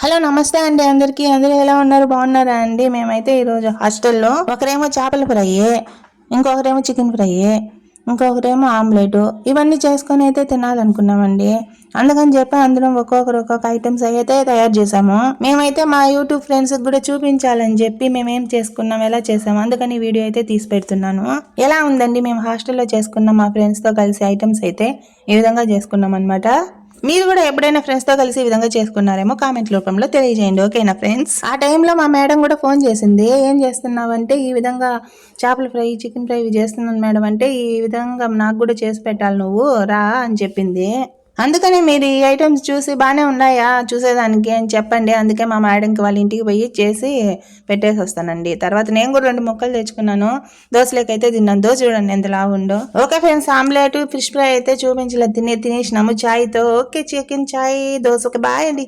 Hello నమస్తే అండి అందరికీ. అందరూ ఎలా ఉన్నారు? బాగున్నారా అండి? మేమైతే ఈరోజు హాస్టల్లో ఒకరేమో చేపల ఫ్రై ఇంకొకరేమో చికెన్ ఫ్రై ఇంకొకరేమో ఆమ్లెట్ ఇవన్నీ చేసుకొని అయితే తినాలనుకున్నామండి. అందుకని చెప్పి అందరం ఒక్కొక్కరు ఒక్కొక్క ఐటమ్స్ అయితే తయారు చేసాము మేమైతే మా యూట్యూబ్ ఫ్రెండ్స్కి కూడా చూపించాలని చెప్పి మేము ఏం చేసుకున్నాం ఎలా చేసాము అందుకని వీడియో అయితే తీసి పెడుతున్నాను. ఎలా ఉందండి? మేము హాస్టల్లో చేసుకున్న మా ఫ్రెండ్స్తో కలిసి ఐటమ్స్ అయితే ఈ విధంగా చేసుకున్నాం అనమాట మీరు కూడా ఎప్పుడైనా ఫ్రెండ్స్తో కలిసి ఈ విధంగా చేసుకున్నారేమో కామెంట్ రూపంలో తెలియజేయండి. ఓకేనా ఫ్రెండ్స్? ఆ టైంలో మా మేడం కూడా ఫోన్ చేసింది. ఏం చేస్తున్నావంటే ఈ విధంగా చేపల ఫ్రై చికెన్ ఫ్రై ఇవి చేస్తున్నాను మేడం అంటే ఈ విధంగా నాకు కూడా చేసి పెట్టాలి నువ్వు రా అని చెప్పింది. అందుకని మీరు ఈ ఐటమ్స్ చూసి బాగానే ఉన్నాయా? చూసేదానికి అని చెప్పండి. అందుకే మా మేడంకి వాళ్ళ ఇంటికి పోయి చేసి పెట్టేసి వస్తానండి. తర్వాత నేను కూడా రెండు ముక్కలు తెచ్చుకున్నాను. దోశలేకైతే తిన్నాను. దోశ చూడండి ఎంత లావుండో ఉందో. Okay friends omelette fish fry అయితే చూపించలేదు. తినే తినేసినాము. చాయ్తో ఓకే చికెన్ చాయ్ దోశ ఓకే బాయ్ అండి.